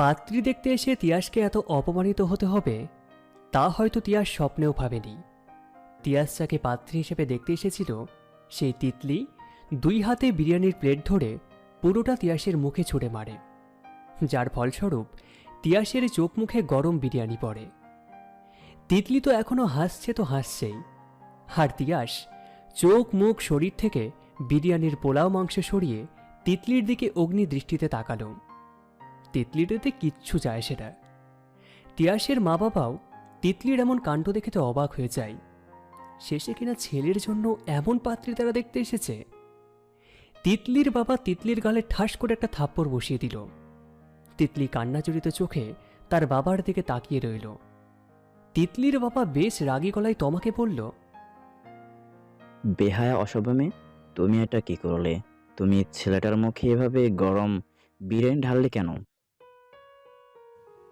পাত্রী দেখতে এসে তিয়াসকে এত অপমানিত হতে হবে, তা হয়তো তিয়াস স্বপ্নেও ভাবেনি। তিয়াস যাকে পাত্রী হিসেবে দেখতে এসেছিল, সেই তিতলি দুই হাতে বিরিয়ানির প্লেট ধরে পুরোটা তিয়াসের মুখে ছুঁড়ে মারে। যার ফলস্বরূপ তিয়াসের চোখ মুখে গরম বিরিয়ানি পড়ে। তিতলি তো এখনও হাসছে তো হাসছেই। আর তিয়াস চোখ মুখ শরীর থেকে বিরিয়ানির পোলাও মাংস সরিয়ে তিতলির দিকে অগ্নি দৃষ্টিতে তাকালো। তিতলিটাতে কিচ্ছু যায় সেটা। তিয়াসের মা বাবাও তিতলির এমন কাণ্ড দেখে তো অবাক হয়ে যায়। শেষে কিনা ছেলের জন্য এমন পাত্রী তারা দেখতে এসেছে। তিতলির বাবা তিতলির গালে ঠাস করে একটা থাপ্পড় বসিয়ে দিল। তিতলি কান্নাজড়িত চোখে তার বাবার দিকে তাকিয়ে রইল। তিতলির বাবা বেশ রাগী গলায় তোমাকে বলল, বেহায়া অসভ্য মেয়ে, তুমি এটা কি করলে? তুমি ছেলেটার মুখে এভাবে গরম বিরিয়ানি ঢাললে কেন?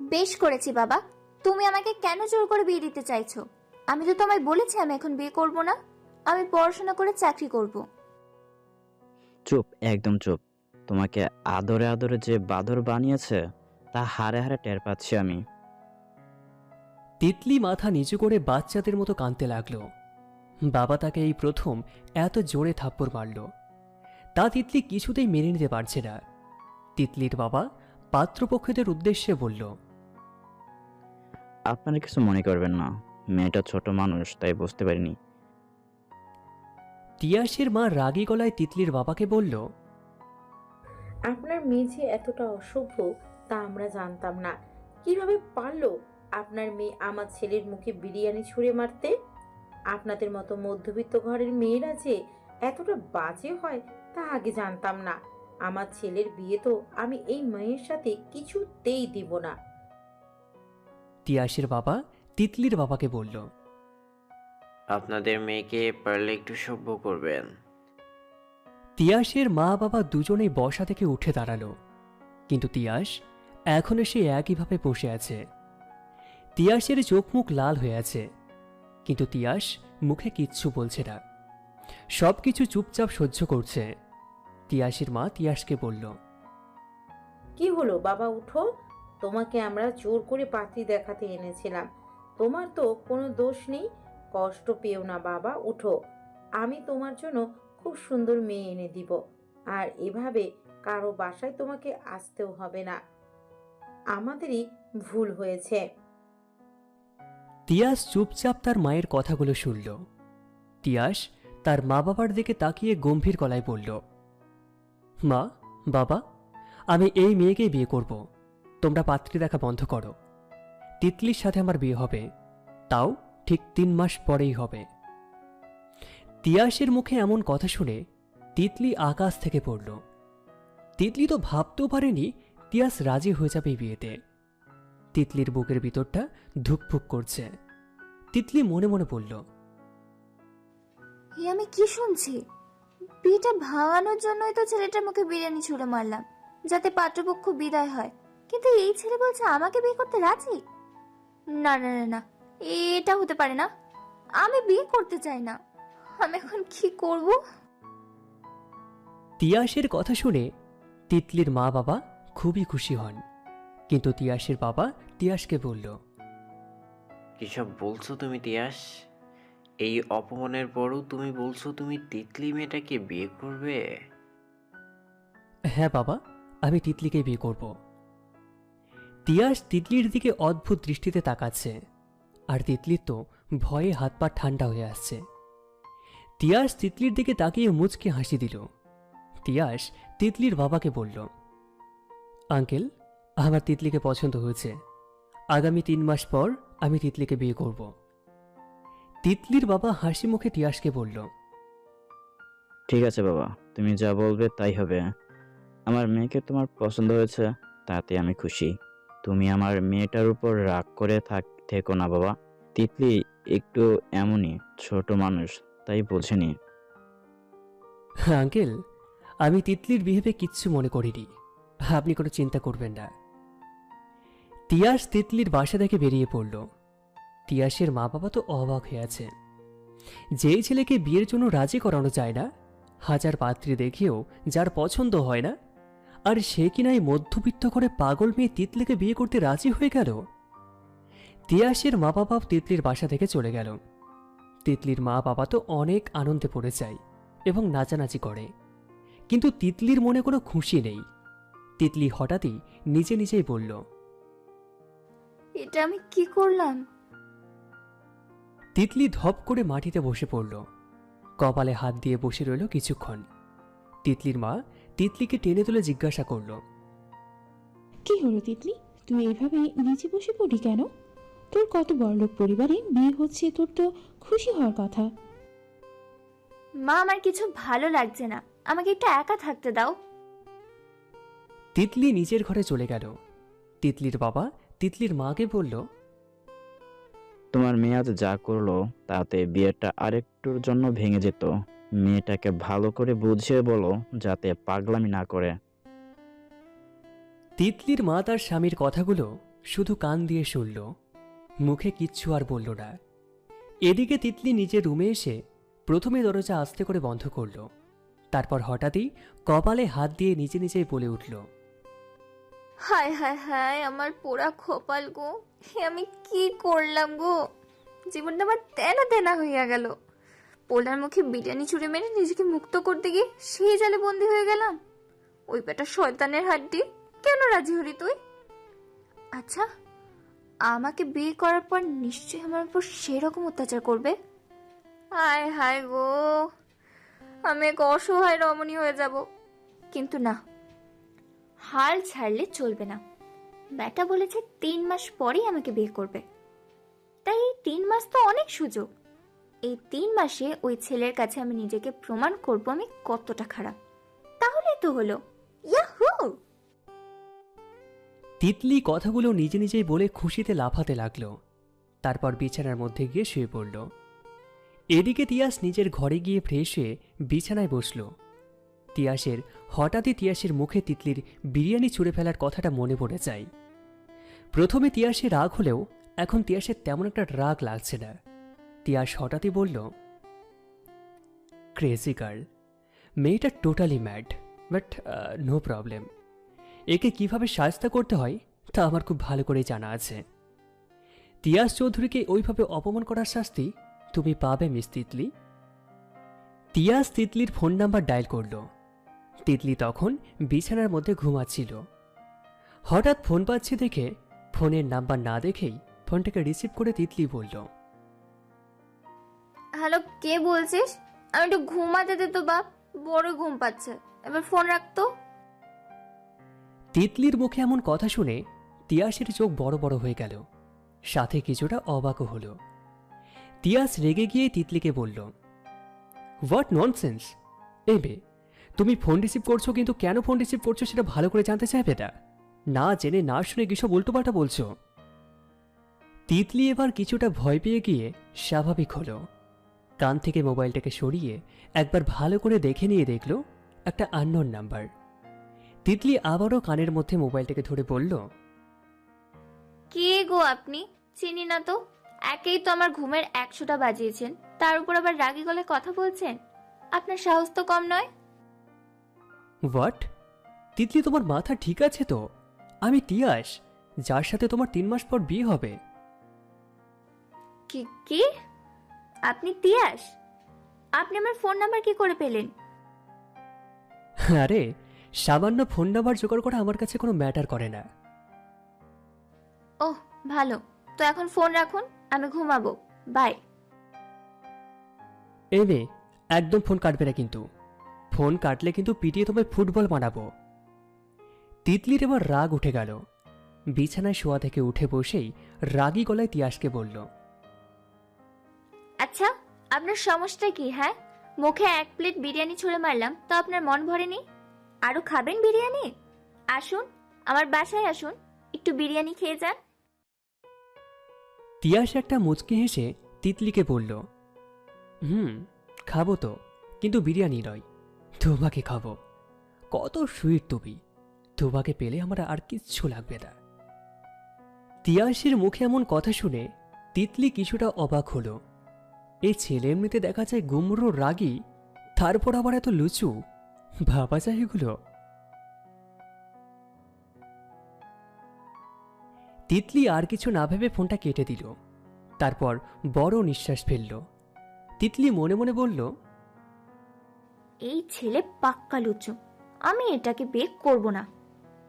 বেশ করেছি বাবা। তুমি আমাকে কেন জোর করে বিয়ে দিতে চাইছো? আমি তো তোমায় বলেছি আমি এখন বিয়ে করব না। আমি পড়াশোনা করে চাকরি করব। চুপ একদম চুপ। তোমাকে আদরে আদরে যে বাদর বানিয়েছে তা হারে হারে টের পাচ্ছি আমি। তিতলি মাথা নিচু করে বাচ্চাদের মতো কাঁদতে লাগল। বাবা তাকে এই প্রথম এত জোরে থাপ্পড় মারল। তা তিতলি কিছুতেই মেনে নিতে পারছে না। তিতলির বাবা পাত্রপক্ষদের উদ্দেশ্যে বলল আপনারা কিছু মনে করবেন না। মেয়েটা ছোট মানুষ তাই বুঝতে পারিনি। তিয়াসের মা রাগী গলায় তিতলির বাবাকে বলল আপনার মেয়ে যে এতটা অসভ্য তা আমরা জানতাম না। কীভাবে পারল আপনার মেয়ে আমার ছেলের মুখে বিরিয়ানি ছুঁড়ে মারতে? আপনাদের মতো মধ্যবিত্ত ঘরের মেয়েরা যে এতটা বাজে হয় তা আগে জানতাম না। আমার ছেলের বিয়ে তো আমি এই মেয়ের সাথে কিছুতেই দিব না। তিয়াসের বাবা তিতলির বাবাকে বলল আপনাদের মেয়েকে পারলে একটু সভ্য করবেন। তিয়াসের মা বাবা দুজনেই বসা থেকে উঠে দাঁড়াল। কিন্তু তিয়াস এখনও সে একইভাবে বসে আছে। তিয়াসের চোখ মুখ লাল হয়ে আছে। কিন্তু তিয়াস মুখে কিচ্ছু বলছে না। সব কিছু চুপচাপ সহ্য করছে। তিয়াসের মা তিয়াসকে বলল কি হলো বাবা উঠো। তোমাকে আমরা জোর করে পাত্রী দেখাতে এনেছিলাম। তোমার তো কোনো দোষ নেই। কষ্ট পেও না বাবা, উঠো। আমি তোমার জন্য খুব সুন্দর মেয়ে এনে দিব। আর এভাবে কারও বাসায় তোমাকে আসতেও হবে না। আমাদেরই ভুল হয়েছে। তিয়াস চুপচাপ তার মায়ের কথাগুলো শুনল। তিয়াস তার মা বাবার দিকে তাকিয়ে গম্ভীর গলায় বলল, মা, বাবা, আমি এই মেয়েকেই বিয়ে করব। তোমরা পাত্রী দেখা বন্ধ করো। তিতলির সাথে আমার বিয়ে হবে। তাও ঠিক তিন মাস পরেই হবে। তিয়াসের মুখে এমন কথা শুনে তিতলি আকাশ থেকে পড়ল। তিতলি তো ভাবতেও পারেনি তিয়াস রাজি হয়ে যাবে বিয়েতে। তিতলির বুকের ভিতরটা ধুকফুক করছে। তিতলি মনে মনে বলল আমি কি শুনছি? বিয়েটা ভাঙানোর জন্যই তো ছেলেটার মুখে বিরিয়ানি ছুঁড়ে মারলাম, যাতে পাত্রপক্ষ বিদায় হয়। কিন্তু এই ছেলে বলছে আমাকে বিয়ে করতে রাজি? না না না না এটা হতে পারে না। আমি বিয়ে করতে চাই না। আমি এখন কি করব? তিয়াসের কথা শুনে তিতলির মা বাবা খুবই খুশি হন। কিন্তু তিয়াসের বাবা তিয়াসকে বলল কিসব বলছো তুমি তিয়াস? এই অপমানের পরও তুমি বলছো তুমি তিতলি মেয়েটাকে বিয়ে করবে? হ্যাঁ বাবা আমি তিতলিকে বিয়ে করব। তিয়াস তিতলির দিকে অদ্ভুত দৃষ্টিতে তাকাচ্ছে, আর তিতলির তো ভয়ে হাত পা ঠান্ডা হয়ে আসছে। তিয়াস তিতলির দিকে তাকিয়ে মুচকে হাসি দিল। তিয়াস তিতলির বাবাকে বলল, আঙ্কেল, আমার তিতলিকে পছন্দ হয়েছে। আগামী তিন মাস পর আমি তিতলিকে বিয়ে করব। তিতলির বাবা হাসি মুখে তিয়াসকে বলল, ঠিক আছে বাবা, তুমি যা বলবে তাই হবে। আমার মেয়েকে তোমার পছন্দ হয়েছে, তাতে আমি খুশি। তুমি আমার মেয়েটার উপর রাগ করে থাক, থেকো না বাবা। তিতলি একটু এমনই, ছোট মানুষ, তাই বোঝেনি আঙ্কেল, আমি তিতলির বিহেভে কিচ্ছু মনে করিনি। আপনি কোনো চিন্তা করবেন না। তিয়াস তিতলির বাসা থেকে বেরিয়ে পড়ল। তিয়াসের মা বাবা তো অবাক হয়ে আছে। যেই ছেলেকে বিয়ের জন্য রাজি করানো যায় না, হাজার পাত্রী দেখেও যার পছন্দ হয় না আর সে কিনা এই মধ্যবিত্ত করে পাগল মেয়ে তিতলিকে বিয়ে করতে রাজি হয়ে গেল? তিয়াসের মা বাবা তিতলির বাসা থেকে চলে গেল। তিতলির মা বাবা তো অনেক আনন্দে পড়ে যায় এবং নাচানাচি করে। কিন্তু তিতলির মনে কোনো খুশি নেই। তিতলি হঠাৎই নিজে নিজেই বলল এটা আমি কি করলাম? তিতলি ধপ করে মাটিতে বসে পড়ল। কপালে হাত দিয়ে বসে রইল কিছুক্ষণ। তিতলির মা তিতলিকে টেনে তুলে জিজ্ঞাসা করল কি হলো তিতলি? তুই এইভাবে নিচে বসে পড়ি কেন? তোর কত বড়লোক পরিবারে বিয়ে হচ্ছে তোর তো খুশি হওয়ার কথা। মা আমার কিছু ভালো লাগছে না। আমাকে একটু একা থাকতে দাও। তিতলি নিজের ঘরে চলে গেল। তিতলির বাবা তিতলির মাকে বলল তোমার মেয়ে আজ যা করল তাতে বিয়েটা আরেকটুর জন্য ভেঙে যেত। মেয়েটাকে ভালো করে বুঝিয়ে বলো যাতে পাগলামি না করে। তিতলির মা তার স্বামীর কথাগুলো শুধু কান দিয়ে শুনল মুখে কিচ্ছু আর বলল না। এদিকে তিতলি নিজের রুমে এসে প্রথমে দরজা আস্তে করে বন্ধ করল তারপর হঠাৎই কপালে হাত দিয়ে নিজে নিজেই বলে উঠল হায় হায় হায় আমার পোড়া খোপাল গো আমি কি করলাম গো? জীবনটা আমার তেনা তেনা হইয়া গেল। পোলার মুখে বিরিয়ানি ছুঁড়ে মেরে নিজেকে মুক্ত করতে গিয়ে সেই জালে বন্দি হয়ে গেলাম। ওই বেটা শয়তানের হাড্ডি। কেন রাজি হলি তুই? আচ্ছা আমাকে বিয়ে করার পর নিশ্চয়ই আমার উপর সেরকম অত্যাচার করবে? হায় হায় গো, আমি এক অসহায় রমণী হয়ে যাব। কিন্তু না, হাল ছাড়লে চলবে না। ব্যাটা বলেছে তিন মাস পরেই আমাকে বিয়ে করবে। তাই তিন মাস তো অনেক সুযোগ। এই তিন মাসে ওই ছেলের কাছে আমি নিজেকে প্রমাণ করব আমি কতটা খারাপ। তাহলে তো হলো। তিতলি কথাগুলো নিজে নিজেই বলে খুশিতে লাফাতে লাগল। তারপর বিছানার মধ্যে গিয়ে শুয়ে পড়ল। এদিকে তিয়াস নিজের ঘরে গিয়ে ফ্রেশ হয়ে বিছানায় বসল। তিয়াসের, হঠাৎই তিয়াসের মুখে তিতলির বিরিয়ানি ছুঁড়ে ফেলার কথাটা মনে পড়ে যায়। প্রথমে তিয়াসে রাগ হলেও এখন তিয়াসের তেমন একটা রাগ লাগছে না। তিয়াস হঠাৎই বলল ক্রেজি গার্ল মেয়েটা totally mad but no problem একে কীভাবে সাজতা করতে হয়, তা আমার খুব ভালো করেই জানা আছে। তিয়াস চৌধুরীকে ওইভাবে অপমান করার শাস্তি তুমি পাবে, মিস তিতলি। তিয়াস তিতলির ফোন নাম্বার ডায়াল করল। তিতলি তখন বিছানার মধ্যে ঘুমাচ্ছিল। হঠাৎ ফোন পাচ্ছি দেখে, ফোনের নাম্বার না দেখেই ফোনটাকে রিসিভ করে তিতলি বলল হ্যালো কে বলছিস? আমি একটু ঘুমাতে দে তো বাপ বড় ঘুম পাচ্ছে। এবার ফোন রাখতো তিতলির মুখে এমন কথা শুনে তিয়াসের চোখ বড় বড় হয়ে গেল। সাথে কিছুটা অবাকও হলো। তিয়াস রেগে গিয়ে তিতলিকে বলল হোয়াট ননসেন্স এবে তুমি ফোন রিসিভ করছ কিন্তু কেন ফোন রিসিভ করছ সেটা ভালো করে জানতে চাইবে না। না জেনে না শুনে কিসব উল্টোপাল্টা বলছো? তিতলি এবার কিছুটা ভয় পেয়ে গিয়ে স্বাভাবিক হলো। কান থেকে মোবাইলটাকে সরিয়ে একবার ভালো করে দেখে নিয়ে দেখল একটা আননোন নাম্বার তিতলি আবারও কানের মধ্যে মোবাইলটাকে ধরে বলল কে গো আপনি? চিনি না তো। একেই তো আমার ঘুমের একশোটা বাজিয়েছেন। তার উপর আবার রাগী গলে কথা বলছেন? আপনার সাহস তো কম নয়? হোয়াট তিতলি তোমার মাথা ঠিক আছে তো? আমি তিয়াস যার সাথে তোমার তিন মাস পর বিয়ে হবে? কি কি? আপনি তিয়াস। আপনি আমার ফোন নাম্বার কি করে পেলেন? আরে সামান্য ফোন নাম্বার জোগাড় করা আমার কাছে কোনো ম্যাটার করে না। ওহ ভালো। তো এখন ফোন রাখুন আমি ঘুমাবো। বাই। এই মেয়ে একদম ফোন কাটবে না কিন্তু। ফোন কাটলে কিন্তু পিটিয়ে তোমায় ফুটবল বানাবো তিতলির এবার রাগ উঠে গেল। বিছানায় শোয়া থেকে উঠে বসেই রাগী গলায় তিয়াসকে বলল আচ্ছা আপনার সমস্যা কি হ্যাঁ? মুখে এক প্লেট বিরিয়ানি ছুঁড়ে মারলাম, তো আপনার মন ভরেনি? আরও খাবেন বিরিয়ানি? আসুন, আমার বাসায় আসুন, একটু বিরিয়ানি খেয়ে যান। তিয়াস একটা মুচকি হেসে তিতলিকে বলল, হুম, খাব তো, কিন্তু বিরিয়ানি নয়, তোমাকে খাব। কত সুইট তুমি, তোমাকে পেলে আমার আর কিচ্ছু লাগবে না। তিয়াসের মুখে এমন কথা শুনে তিতলি কিছুটা অবাক হলো। এই ছেলে এমনিতে দেখা যায় গুমরো রাগি, তারপর আবার এত লুচু। ভাবা যায় এগুলো। তিতলি আর কিছু না ভেবে ফোনটা কেটে দিল। তারপর বড় নিঃশ্বাস ফেলল। তিতলি মনে মনে বলল, এই ছেলে পাক্কা লুচু, আমি এটাকে বিয়ে করব না।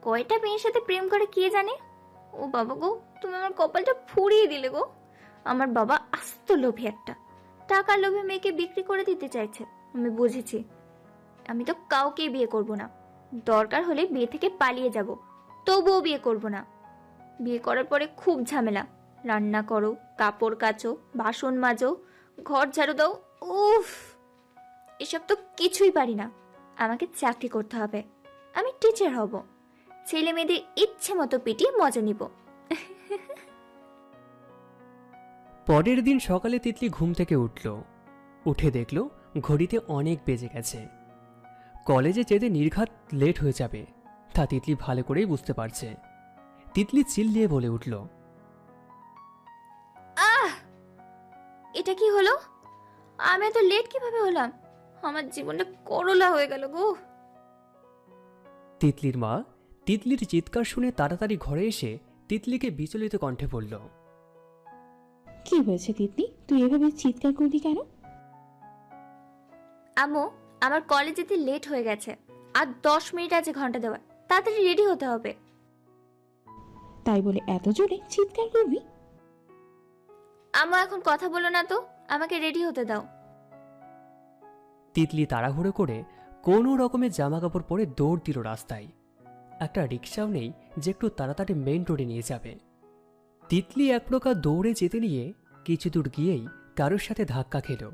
কয়টা মেয়ের সাথে প্রেম করে কে জানে? ও বাবা গো, তুমি আমার কপালটা ফুরিয়ে দিলে গো। আমার বাবা আস্ত লোভী একটা। টাকার লোভে মেয়েকে বিক্রি করে দিতে চাইছে, আমি বুঝেছি। আমি তো কাউকেই বিয়ে করব না। দরকার হলে বিয়ে থেকে পালিয়ে যাব, তবুও বিয়ে করব না। বিয়ে করার পরে খুব ঝামেলা। রান্না করো, কাপড় কাচো, বাসন মাজো, ঘর ঝাড়ু দাও, উফ! এসব তো কিছুই পারি না। আমাকে চাকরি করতে হবে। আমি টিচার হব। ছেলে মেয়েদের ইচ্ছে মতো পিটিয়ে মজা নিব। পরের দিন সকালে তিতলি ঘুম থেকে উঠল। উঠে দেখল ঘড়িতে অনেক বেজে গেছে। কলেজে যেতে নির্ঘাত লেট হয়ে যাবে তা তিতলি ভালো করেই বুঝতে পারছে। তিতলি চিল্লিয়ে বলে উঠল আহ! এটা কি হলো? আমি এত লেট কীভাবে হলাম? আমার জীবনটা করলা হয়ে গেল গো। তিতলির মা তিতলির চিৎকার শুনে তাড়াতাড়ি ঘরে এসে তিতলিকে বিচলিত কণ্ঠে বলল কি হয়েছে তিতলি তুই এভাবে চিৎকার করলি কেন? আমো আমার কলেজ যেতে লেট হয়ে গেছে। আর দশ মিনিট আছে ঘণ্টা দেওয়া তাড়াতাড়ি রেডি হতে হবে। তাই বলে এত জোরে চিৎকার করবি আমো এখন কথা বলো না তো। আমাকে রেডি হতে দাও। তিতলি তাড়াহুড়ো করে কোনো রকমের জামা কাপড় পরে দৌড় দিল রাস্তায়। একটা রিক্সাও নেই যে একটু তাড়াতাড়ি মেন রোডে নিয়ে যাবে। তিতলি এক প্রকার দৌড়ে যেতে নিয়ে কিছু দূর গিয়েই কারোর সাথে ধাক্কা খেল।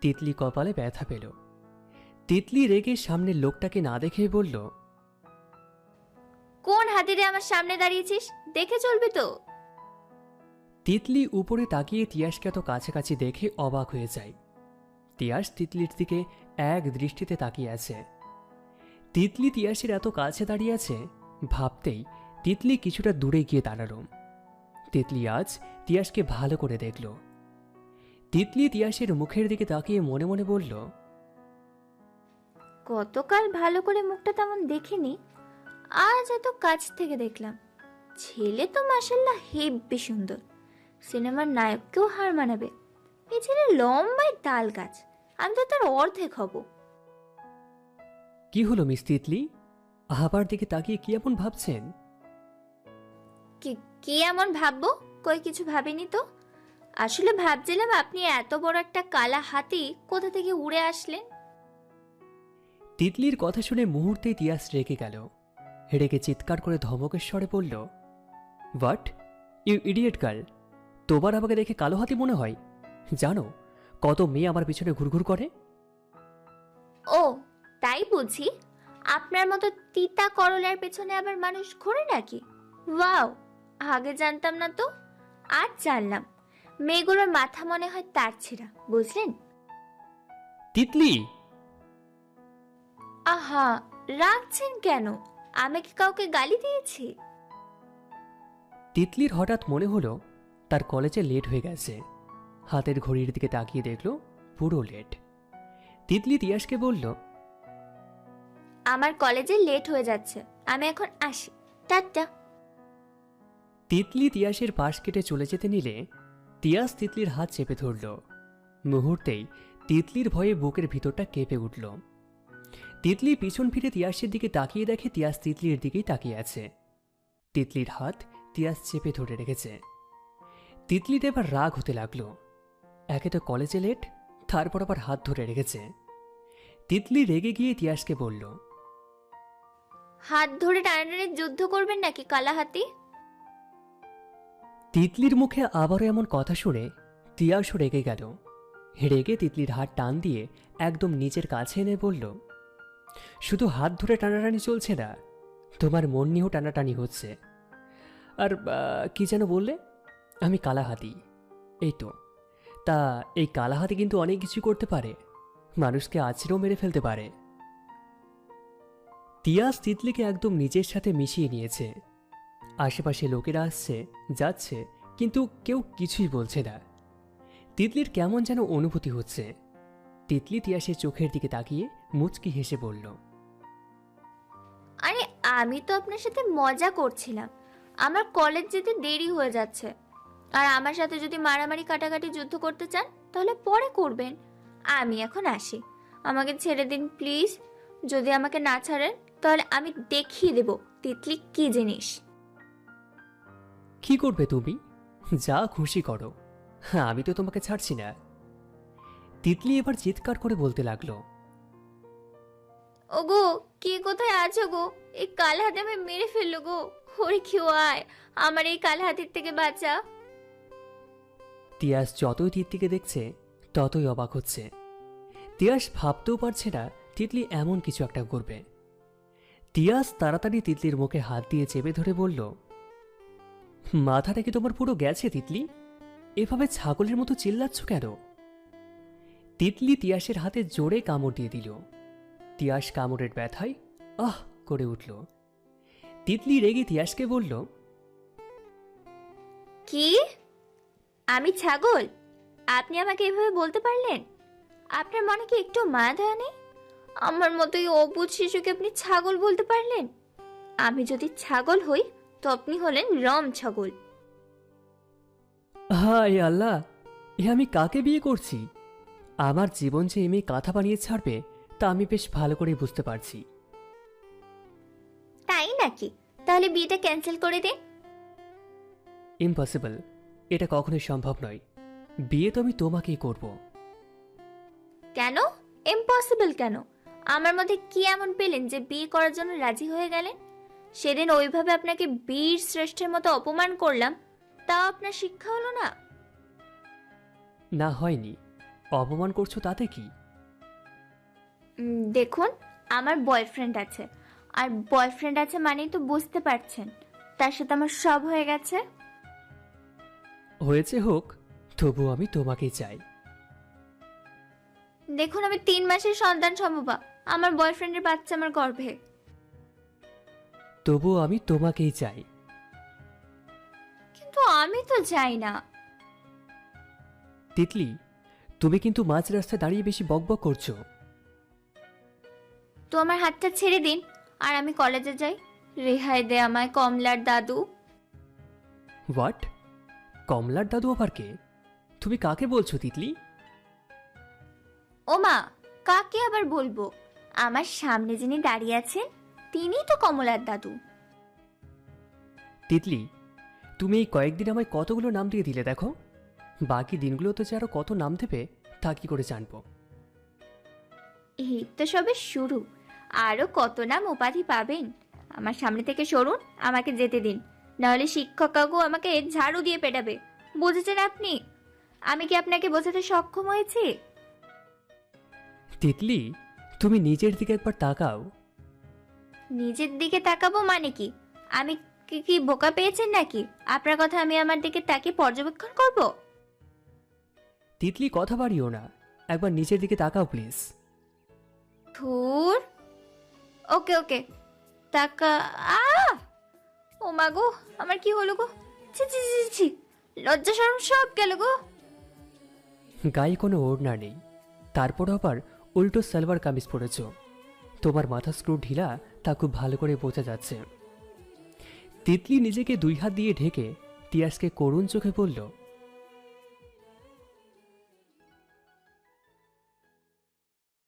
তিতলি কপালে ব্যথা পেল। তিতলি রেগে সামনের লোকটাকে না দেখেই বলল কোন হাতিরে আমার সামনে দাঁড়িয়েছিস? দেখে চলবি তো। তিতলি উপরে তাকিয়ে তিয়াসকে এত কাছাকাছি দেখে অবাক হয়ে যায়। তিয়াস তিতলির দিকে এক দৃষ্টিতে তাকিয়ে আছে। তিতলি তিয়াসের এত কাছে দাঁড়িয়ে আছে ভাবতেই তিতলি কিছুটা দূরে গিয়ে দাঁড়াল। তিতলি আজ তিয়াসকে ভালো করে দেখল। তিতলি তিয়াসের মুখের দিকে তাকিয়ে মনে মনে বলল গতকাল ভালো করে মুখটা তেমন দেখিনি আজ এত কাছ থেকে দেখলাম। ছেলে তো মাসাল্লাহ হেব্বি সুন্দর সিনেমার নায়ককেও হার মানাবে। এই ছেলে লম্বায় তাল গাছ আমি তো তার অর্ধেক হব। কি হলো মিস তিতলি? আহাবার দিকে তাকিয়ে কি এমন ভাবছেন? কি এমন ভাববো? কই কিছু ভাবিনি তো। আসলে ভাবছিলাম আপনি এত বড় একটা কালা হাতি কোথা থেকে উড়ে আসলেন? তিতলির কথা শুনে মুহূর্তেই তিয়াস রেগে গেল। রেগে চিৎকার করে ধমকের স্বরে বলল হোয়াট ইউ ইডিয়েট গার্ল তোবার আমাকে দেখে কালো হাতি মনে হয়? জানো কত মেয়ে আমার পিছনে ঘুরঘুর করে? ও তাই বুঝি। আপনার মতো তিতা করলার পেছনে আবার মানুষ ঘোরে নাকি? ওয়াও! আগে জানতাম না তো আজ জানলাম। মেয়েগুলোর মাথা মনে হয় তার ছেঁড়া বুঝলেন? তিতলি! আহা রাখছেন কেন? আমি কি কাউকে গালি দিয়েছি? তিতলির হঠাৎ মনে হলো তার কলেজে লেট হয়ে গেছে। হাতের ঘড়ির দিকে তাকিয়ে দেখল পুরো লেট। তিতলি তিয়াসকে বলল আমার কলেজে লেট হয়ে যাচ্ছে আমি এখন আসি। টাটা। তিতলি তিয়াসের পাশ কেটে চলে যেতে নিলে তিয়াস তিতলির হাত চেপে ধরল। মুহূর্তেই তিতলির ভয়ে বুকের ভিতরটা কেঁপে উঠল। তিতলি পিছন ফিরে তিয়াসের দিকে তাকিয়ে দেখে তিয়াস তিতলির দিকেই তাকিয়ে আছে। তিতলির হাত তিয়াস চেপে ধরে রেখেছে। তিতলির এবার রাগ হতে লাগল। একে তো কলেজে লেট, তারপর আবার হাত ধরে রেখেছে। তিতলি রেগে গিয়ে তিয়াসকে বলল, হাত ধরে টানাটানি যুদ্ধ করবেন নাকি কালা হাতি তিতলির মুখে আবারও এমন কথা শুনে তিয়াসও রেগে গেল। রেগে তিতলির হাত টান দিয়ে একদম নিজের কাছে এনে বলল, শুধু হাত ধরে টানাটানি চলছে না, তোমার মন নিয়েও টানাটানি হচ্ছে। আর কি যেন বললে? আমি কালাহাতি। এই তো, তা এই কালাহাতি কিন্তু অনেক কিছু করতে পারে, মানুষকে আছড়েও মেরে ফেলতে পারে। তিয়াস তিতলিকে একদম নিজের সাথে মিশিয়ে নিয়েছে। আশেপাশে লোকেরা আসছে, যাচ্ছে, কিন্তু কেউ কিছুই বলছে না। তিতলির কেমন যেন অনুভূতি হচ্ছে। তিতলি তিয়াসের চোখের দিকে তাকিয়ে মুচকি হেসে বলল, আরে, আমি তো আপনার সাথে মজা করছিলাম। আমার কলেজ যেতে দেরি হয়ে যাচ্ছে। আর আমার সাথে যদি মারামারি, কাটাকাটি যুদ্ধ করতে চান, তাহলে পরে করবেন। আমি এখন আসি। আমাকে ছেড়ে দিন, প্লিজ। যদি আমাকে না ছাড়েন, তাহলে আমি দেখিয়ে দেব তিতলি কি জিনিস। কি করবে তুমি? যা খুশি করো। হ্যাঁ আমি তো তোমাকে ছাড়ছি না। তিতলি এবার চিৎকার করে বলতে লাগল ওগো কে কোথায় আছো গো? এই কাল হাতে আমি মেরে ফেলল গো। ওরে কেউ আয় আমার এই কাল হাতের থেকে বাঁচা তিয়াস যতই তিতলিকে দেখছে ততই অবাক হচ্ছে। তিয়াস ভাবতেও পারছে না তিতলি এমন কিছু একটা করবে। তিয়াস তাড়াতাড়ি তিতলির মুখে হাত দিয়ে চেপে ধরে বলল মাথাটা কি তোমার পুরো গেছে, তিতলি। এভাবে ছাগলের মতো চিল্লাচ্ছ কেন? তিতলি তিয়াসের হাতে জোরে কামড় দিয়ে দিল। তিয়াস কামড়ের ব্যথায় আহ করে উঠল। তিতলি রেগে তিয়াসকে বলল, কি? আমি ছাগল? আপনি আমাকে এভাবে বলতে পারলেন? আপনার মনে কি একটু মায়া দয়া নেই? আমার মতোই অবুধ শিশুকে আপনি ছাগল বলতে পারলেন? আমি যদি ছাগল হই তো আপনি হলেন রম ছাগল। হায় আল্লাহ এ আমি কাকে বিয়ে করছি? আমার জীবন যে এমনি কাঁথা বানিয়ে ছাড়বে তা আমি বেশ ভালো করেই বুঝতে পারছি। তাই নাকি? তাহলে বিয়েটা ক্যান্সেল করে দে ইম্পসিবল এটা কখনোই সম্ভব নয়। বিয়ে তো আমি তোমাকেই করব। কেন? ইম্পসিবল কেন? আমার মধ্যে কি এমন পেলেন যে বিয়ে করার জন্য রাজি হয়ে গেলেন? সেদিন ওইভাবে আপনাকে বীর শ্রেষ্ঠের মতো অপমান করলাম তাও আপনার শিক্ষা হলো না? না হয়নি। অপমান করছ তাতে কি? উম, দেখুন আমার বয়ফ্রেন্ড আছে। আর বয়ফ্রেন্ড আছে মানেই তো বুঝতে পারছেন। তার সাথে আমার সব হয়ে গেছে। হয়েছে হোক তবু আমি তোমাকে চাই। দেখুন আমি তিন মাসের সন্তান সম্ভবা আমার বয়ফ্রেন্ডের বাচ্চা আমার গর্ভে। তবু আমি তোমাকেই চাই। কিন্তু আমি তো চাই না। তিতলি তুমি কিন্তু মাঝ রাস্তায় দাঁড়িয়ে বেশি বকবক করছ। তো আমার হাতটা ছেড়ে দিন আর আমি কলেজে যাই। রেহাই দে আমায় কমলার দাদু। হোয়াট কমলার দাদু আবার কে? তুমি কাকে বলছো তিতলি? ও মা কাকে আবার বলব? আমার সামনে যিনি দাঁড়িয়ে আছেন তিনিই তো কমলার দাদু। তিতলি তুমি এই কয়েকদিন আমায় কতগুলো নাম দিয়ে দিলে দেখো। বাকি দিনগুলোতে যে আরও কত নাম দেবে তা কি করে জানব? এই তো সবে শুরু। আরও কত নাম উপাধি পাবেন? আমার সামনে থেকে সরুন আমাকে যেতে দিন। নাহলে শিক্ষক কাকু আমাকে ঝাড়ু দিয়ে পেটাবে। বুঝেছেন আপনি? আমি কি আপনাকে বোঝাতে সক্ষম হয়েছি? তিতলি তুমি নিজের দিকে একবার তাকাও। নিজের দিকে তাকাবো মানে কি? আমি কি কি বোকা পেয়েছেন নাকি? আপনার কথা আমি আমার দিকে তাকিয়ে পর্যবেক্ষণ করব? তিতলি কথা বাড়িও না। একবার নিচের দিকে তাকাও প্লিজ ধুর। ওকে ওকে। তাকা আ ও মা গো আমার কি হলো গো? ছি ছি ছি ছি। লজ্জা শরম সব গেল গো। গায়ে কোনো ওড়না নেই। তারপর আবার উল্টো সালোয়ার কামিজ পরেছ। তোমার মাথা স্ক্রু ঢিলা তা খুব ভালো করে বোঝা যাচ্ছে। তিতলি নিজেকে দুই হাত দিয়ে ঢেকে তিয়াসকে করুণ চোখে বলল